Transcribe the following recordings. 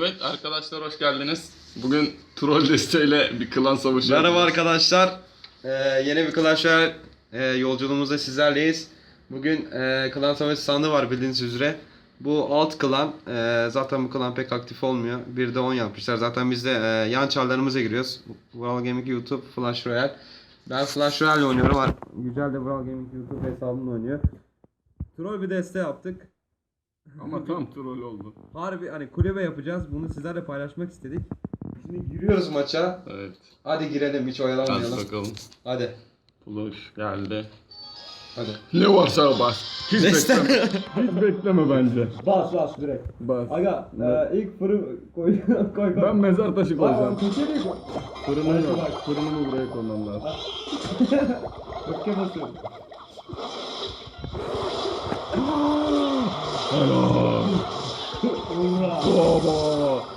Evet arkadaşlar hoş geldiniz. Bugün troll desteğiyle bir klan savaşı Merhaba yapıyoruz. arkadaşlar. Ee, yeni bir Clash Royale e, yolculuğumuzda sizlerleyiz. Bugün e, klan savaşı sandığı var bildiğiniz üzere. Bu alt klan. e, zaten bu klan pek aktif olmuyor. Bir de 10 yapmışlar. Zaten biz de e, yan çarlarımıza giriyoruz. Vural Gaming YouTube Flash Royale. Ben Flash Royale oynuyorum. Yücel de Vural Gaming YouTube hesabında oynuyor. Troll bir deste yaptık. Ama tam troll oldu. Harbi hani kulübe yapacağız. Bunu sizlerle paylaşmak istedik. Şimdi giriyoruz maça. Evet. Hadi girelim hiç Hadi oyalamayalım. bakalım. Hadi. Buluş geldi. Hadi. Ne varsa bas. Hiç bekleme. Hiç bekleme bence. Bas bas direkt. Bas. Aga e, ilk fırın koy koy koy. Ben mezar taşı koyacağım. Aa, köşeye mi koy? Fırını Bak, yok. bak. Fırınımı buraya koymam lazım. Öfke basıyorum. Helal. Uğra. Baba.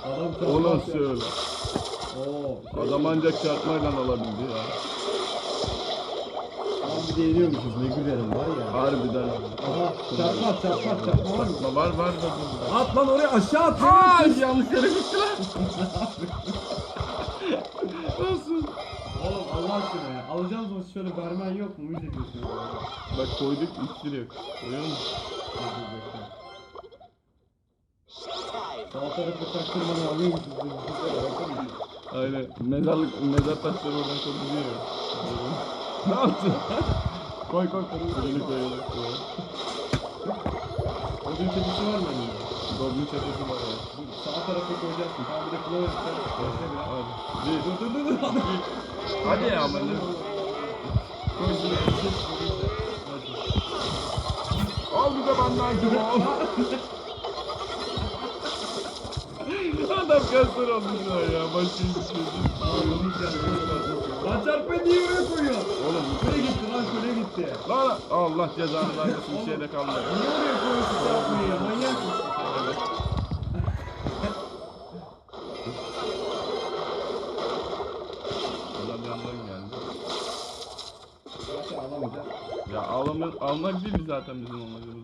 Adam O çarpmaz ya. nasıl? Oo. Adam ancak çarpmayla alabildi ya. Lan bir de yeniyormuşuz ne gülerim var ya. Harbiden. Aha çarpmaz çarpmaz çarpma var mı? Var var var. At lan oraya aşağı at. Ay yanlış yere gitti lan. Nasıl? Oğlum Allah aşkına ya. Alacağınız o şöyle bermen yok mu? Müzik yapıyorsunuz. Bak koyduk iksir yok. Koyuyor musun? Sağ tarafı çaktırmadan alıyormuşuz. Aynen. Mezarlık, mezar taşları oradan gidiyor. Ne yaptın? koy koy koy. Fırını koyalım. Odun çetesi var mı elinde? Goblin çetesi var ya. Sağ tarafa koyacaksın. Tamam bir de kulağı yapacağım. Hadi. Dur dur dur dur. Hadi ya ama ne? Koy şuraya. Al bir de benden gibi al. Adam kanser olmuş ya. Başka hiçbir şey değil. Lan çarpma niye oraya koyuyor? Oğlum Köle gitti lan köle gitti. Lan Allah cezanı vermesin bir şeyde kaldı. Niye oraya koyuyorsun çarpmayı ya? Manyak mısın? Adam yandan geldi. Zaten alamayacağız. Ya almak, almak değil zaten bizim amacımız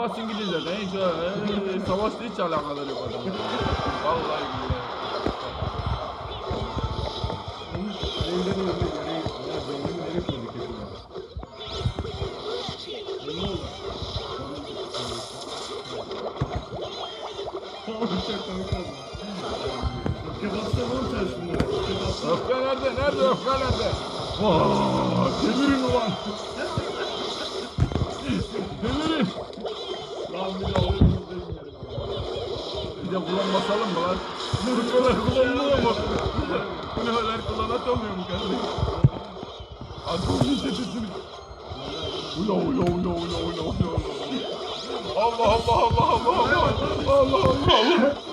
Ee, savaş İngilizlerden hiç öyle savaşla hiç alakaları yok adamın. Vallahi billahi. Öfke nerede? Nerede öfke nerede? Vaa! Demirin ulan! Demirin! Da bilmiyorum. Bir de kullanmasalım mı lan? Bu kadar kullanılıyor mu? Bu ne kadar kullanatamıyor mu kardeşim? Adamın sesini. Ula ula ula ula ula ula ula. Allah Allah Allah Allah Allah Allah Allah Allah.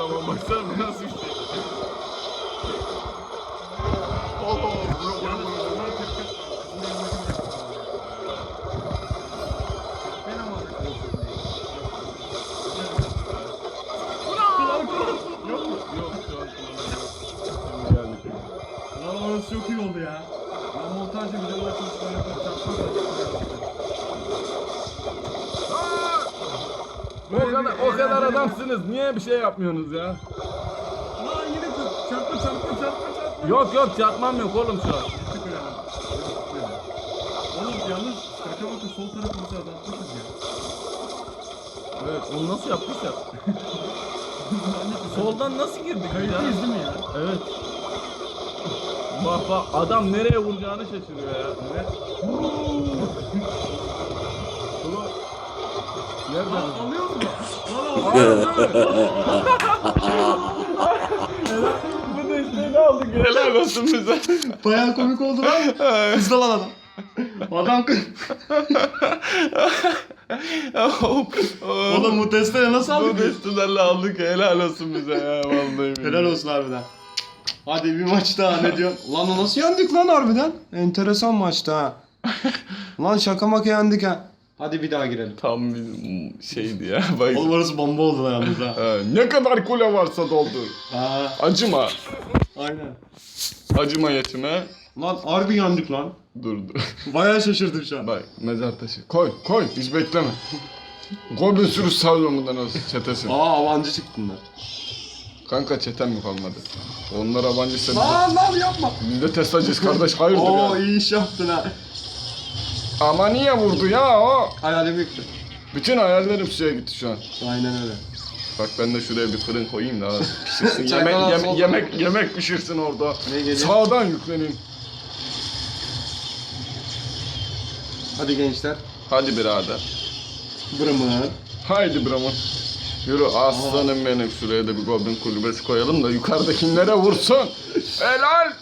ama baksana nasıl işte. O kadar, o kadar adamsınız. Niye bir şey yapmıyorsunuz ya? Lan yine tut. Çarpma çarpma çarpma çarpma. Yok yok çarpmam yok oğlum şu an. Gitti kule lan. Oğlum yalnız şaka bakın sol tarafımızı azaltmışız ya. Evet onu nasıl yapmışlar? Soldan nasıl girdik ya? Kayıtlıyız değil mi ya? Evet. Bak bak adam nereye vuracağını şaşırıyor ya. Evet. Lan alıyoruz. Bu desteği aldık. Helal olsun bize. Bayağı komik oldu lan. Hızlı lan adam. Adam Oğlum bu testleri nasıl aldık? destelerle aldık helal olsun bize ya vallahi. Helal olsun harbiden. Hadi bir maç daha ne diyorsun? Lan nasıl yendik lan harbiden? Enteresan maçtı ha. lan şaka maka yendik ha. Hadi bir daha girelim. Tam bir şeydi ya. Bak. Oğlum orası bomba oldu lan yalnız ha. Ne kadar kule varsa doldur. Ha, Acıma. aynen. Acıma yetime. Lan harbi yendik lan. Dur dur. Bayağı şaşırdım şu an. Bak mezar taşı. Koy koy hiç bekleme. Goblin sürüs sağlığımından olsun çetesi. Aa avancı çıktın lan. Kanka çeten mi kalmadı? Onlar yabancı sen. Lan lan yapma. Biz de testacıyız kardeş hayırdır Oo ya. iyi iş yaptın ha. Ama niye vurdu ya o? Hayalim yıktı. Bütün hayallerim suya gitti şu an. Aynen öyle. Bak ben de şuraya bir fırın koyayım da pişirsin. Yemek, al, yemek, yemek, yemek pişirsin orada. Ne geliyor? Sağdan yükleneyim. Hadi gençler. Hadi birader. Brımın. Haydi Brahman. Yürü aslanım benim. Şuraya da bir goblin kulübesi koyalım da yukarıdakilere vursun. Helal.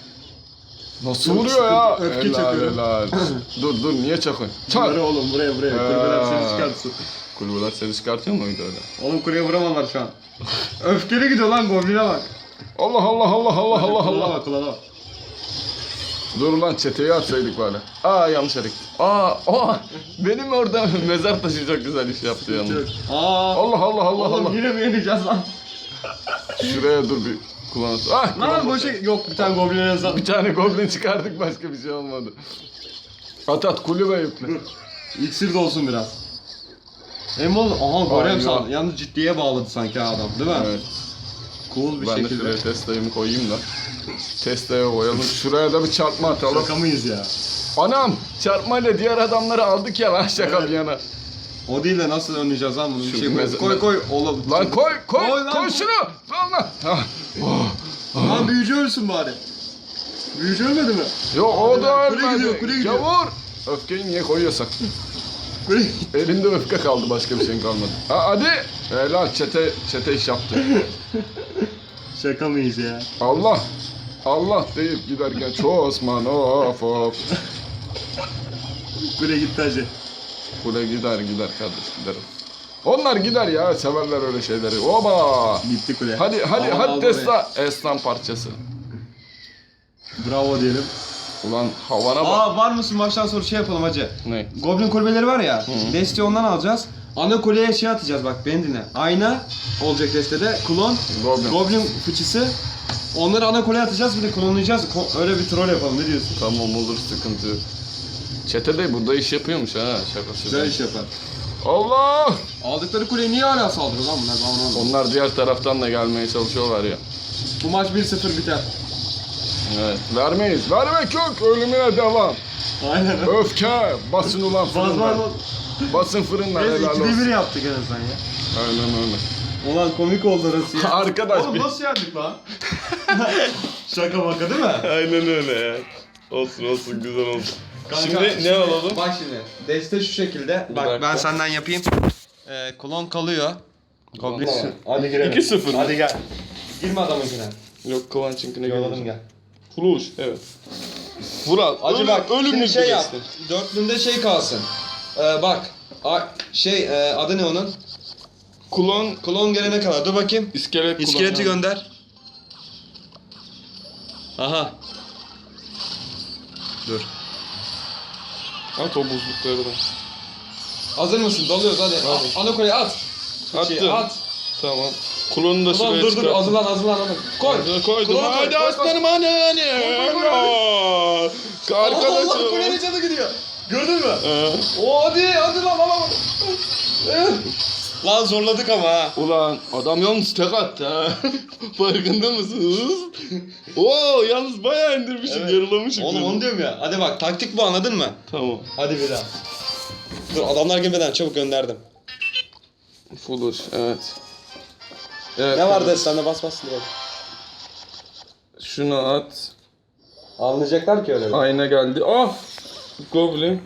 Nasıl Yok, vuruyor ya? öfke helal çekiyor. helal. dur dur niye çakın? Çak. Bunları oğlum buraya buraya. Kulübeler seni çıkartsın. Kulübeler seni çıkartıyor muydu öyle? Oğlum kuleye vuramamlar şu an. Öfkeli gidiyor lan gobline bak. Allah Allah Allah Allah Allah Kulağına Allah. bak kulağına bak. Dur lan çeteyi atsaydık böyle. Aa yanlış hareket. Aa, aa benim orada mezar taşı çok güzel iş yaptı yalnız. Aa. Allah Allah Allah Oğlum Allah. yine mi yeneceğiz lan? Şuraya dur bir kullanırsın. Ah Lan boşa yok bir tane gobline yazan. Bir tane goblin çıkardık başka bir şey olmadı. At at kulübe yükle. İksir de olsun biraz. Emol aha sandı. ya. Yalnız ciddiye bağladı sanki adam değil mi? Evet. Cool bir Ben de şekilde. şuraya Tesla'yı koyayım da. Tesla'ya koyalım. Şuraya da bir çarpma atalım. Şaka mıyız ya? Anam çarpmayla diğer adamları aldık ya lan şaka bir yana. O değil de nasıl önleyeceğiz lan bunu? Bir Şu şey mez- koy koy oğlum. Lan koy koy Koy lan, koy koy. şunu. Lan lan. Ah, oh. Lan büyücü ölsün bari. Büyücü ölmedi mi? Yo o da Kule gidiyor, ölmedi. kule gidiyor. Gavur. Öfkeyi niye koyuyorsak? Böyle Elinde öfke kaldı başka bir şeyin kalmadı. Ha, hadi. Helal çete, çete iş yaptı. şaka mıyız ya? Allah. Allah deyip giderken çoğu Osman of of. Kule gitti hacı. Kule gider gider kardeş gider. Onlar gider ya severler öyle şeyleri. Oba. Gitti kule. Hadi hadi Aman hadi Tesla Eslan parçası. Bravo diyelim. Ulan havana bak. Aa var mısın baştan sonra şey yapalım hacı. Ne? Goblin kulübeleri var ya. Desteği ondan alacağız. Ana kuleye şey atacağız bak beni dinle. Ayna olacak destede. Klon. Goblin. Goblin fıçısı. Onları ana kuleye atacağız bir de klonlayacağız. Ko- Öyle bir troll yapalım ne diyorsun? Tamam olur sıkıntı. yok. Çete de burada iş yapıyormuş ha şakası. Güzel iş yapar. Allah! Aldıkları kuleye niye hala saldırıyor lan bunlar? Ben onu anlamadım. Onlar diğer taraftan da gelmeye çalışıyorlar ya. Bu maç 1-0 biter. Evet. Vermeyiz. Vermek yok. Ölümüne devam. Aynen. Öfke. Basın ulan Baz baz fırından. baz. Basın fırından Neyse helal 2'de 1 olsun. yaptık en azından ya. Aynen öyle. Ulan komik oldu orası ya. Arkadaş Oğlum bir... nasıl yendik lan? Şaka maka değil mi? Aynen öyle ya. Olsun olsun güzel olsun. Kanka, şimdi ne alalım? Bak şimdi. Deste şu şekilde. Bak dakika. ben senden yapayım. Ee, klon kalıyor. Goblin. Hadi girelim. 2-0 mı? Hadi gel. Girme adamınkine. Yok Kıvanç'ınkine Yolladım gel. Flush evet. Vural. Acı ölüm, bak ölümlü şimdi şey yap. deste. Dörtlümde şey kalsın. Ee, bak. A- şey e, adı ne onun? Klon Klon gelene kadar. Dur bakayım. iskelet İskeleti kullanıyor. gönder. Aha. Dur. At o buzlukları da. Hazır mısın? Dalıyoruz hadi. A- Ana koyu at. Attım. Şey, at. Tamam. Klonu da Ulan şuraya dur dur çıkart. hazırlan hazırlan. hazırlan. Koy. Hadi Koydum. Koy, Hadi koy, koy. aslanım hadi. koy, koy. Allah Arkadaşım. kulenin canı gidiyor. Gördün mü? Ee, O hadi hadi lan lan lan. Lan zorladık ama ha. Ulan adam yalnız tek attı ha. Farkında mısınız? Oo yalnız bayağı indirmişim, Evet. yarılamışım. Oğlum onu diyorum ya. Hadi bak taktik bu anladın mı? Tamam. Hadi bir daha. Dur adamlar girmeden çabuk gönderdim. Fuluş evet. Evet. Ne vardı sende bas bas direkt. Şunu at. Anlayacaklar ki öyle. Ayna geldi. Ah! Goblin.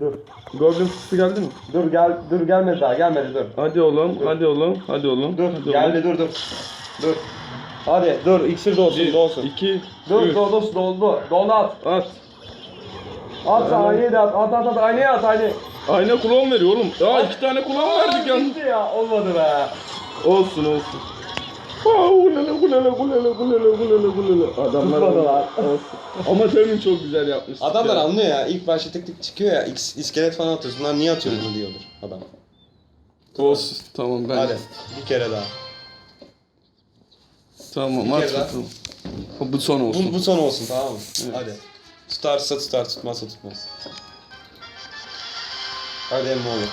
Dur. Goblin kutusu geldi mi? Dur gel dur gelmedi daha gelmedi dur. Hadi oğlum, hadi oğlum, hadi oğlum. Dur hadi geldi dur dur. Dur. Hadi dur iksir dolsun dolsun. iki, Dur üç. doldu doldu. Doldu at. At. At aynayı da at. At at at aynayı at aynayı. Ayna kulağım veriyor oğlum. Ya iki tane kulağım verdik yalnız. Gitti ya olmadı be. Olsun olsun. Aa, Ulele ulele ulele ulele ulele ulele. Adamlar Tutmadılar. Ama temin çok güzel yapmış. Adamlar anlıyor ya. İlk başta tık tık çıkıyor ya. is- iskelet falan atıyorsun. Bunlar niye atıyor bunu diyordur adam. Olsun tamam ben. Hadi bir kere daha. Tamam Bir at daha. bakalım. Ha, Bu son olsun. Bu, bu son olsun tamam mı? Hadi. Tutarsa tutar, tutmazsa tutmaz. Hadi emmi oğlum.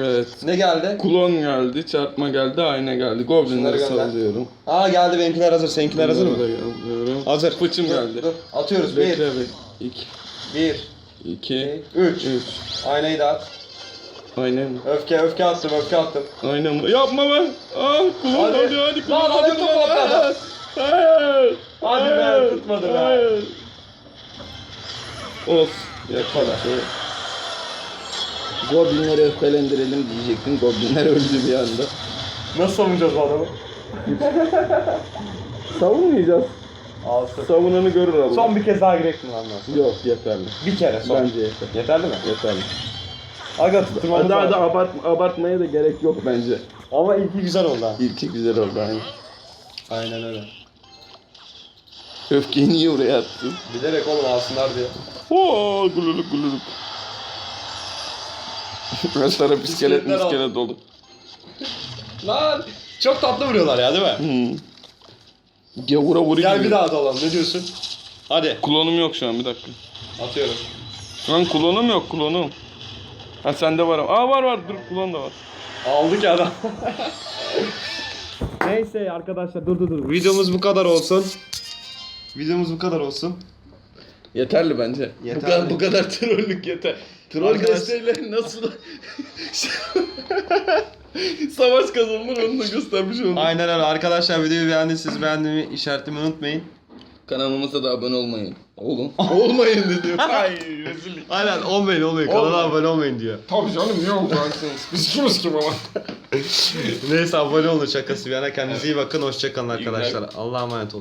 Evet. Ne geldi? Klon geldi, çarpma geldi, ayna geldi. Goblinleri Şunları gönder. sallıyorum. Aa geldi benimkiler hazır. Seninkiler hazır Bunları mı? da yolluyorum. Hazır. Fıçım Dur, geldi. Dur. Atıyoruz. Bekle Bir, be. 2, bir, 2, üç. 3. Aynayı da at. Ayna mı? Öfke, öfke attım, öfke attım. Ayna mı? Yapma be. Ah klon Hadi. hadi hadi, klon Lan, hadi. hadi, klon. klon atladı. Hayır. Hadi be, hayır, tutmadı be. hayır. Olsun. Yakala. Goblinleri öfkelendirelim diyecektim. Goblinler öldü bir anda. Nasıl savunacağız bu adamı? Savunmayacağız. Alsın. Savunanı görür Allah. Son bir kez daha girek mi lan lan? Yok yeterli. Bir kere son. Bence yeter. Yeterli mi? Yeterli. Aga tutturmamız Daha da lazım. abart, abartmaya da gerek yok bence. Ama ilki güzel oldu ha. İlki güzel oldu aynı. Aynen öyle. Öfkeyi niye oraya attın? Bilerek oğlum alsınlar diye. Oo gululuk gululuk. Taraf iskelet İskeletler miskelet dolu. Lan çok tatlı vuruyorlar ya değil mi? Hmm. Gavura vuruyor. Gel bir daha dalalım ne diyorsun? Hadi Klonum yok şu an bir dakika. atıyorum. Lan klonum yok klonum. Ha sende var ama. Aa var var dur klon da var. Aldık ya adam. Neyse arkadaşlar dur dur dur. Videomuz bu kadar olsun. Videomuz bu kadar olsun. Yeterli bence. Yeterli. Bu kadar, bu kadar trollük yeter. Troll Arkadaş- desteğiyle nasıl savaş kazanılır onu da göstermiş olduk. Aynen öyle arkadaşlar videoyu beğendiyseniz beğendiğimi işaretimi unutmayın. Kanalımıza da abone olmayın. Olun. Olmayın diyor. Ay rezillik. Aynen olmayın olmayın kanala abone olmayın diyor. Tabii canım niye olacaksınız? Biz kimiz kim ama? Neyse abone olun şakası bir yana kendinize iyi bakın hoşçakalın arkadaşlar. Allah'a emanet olun.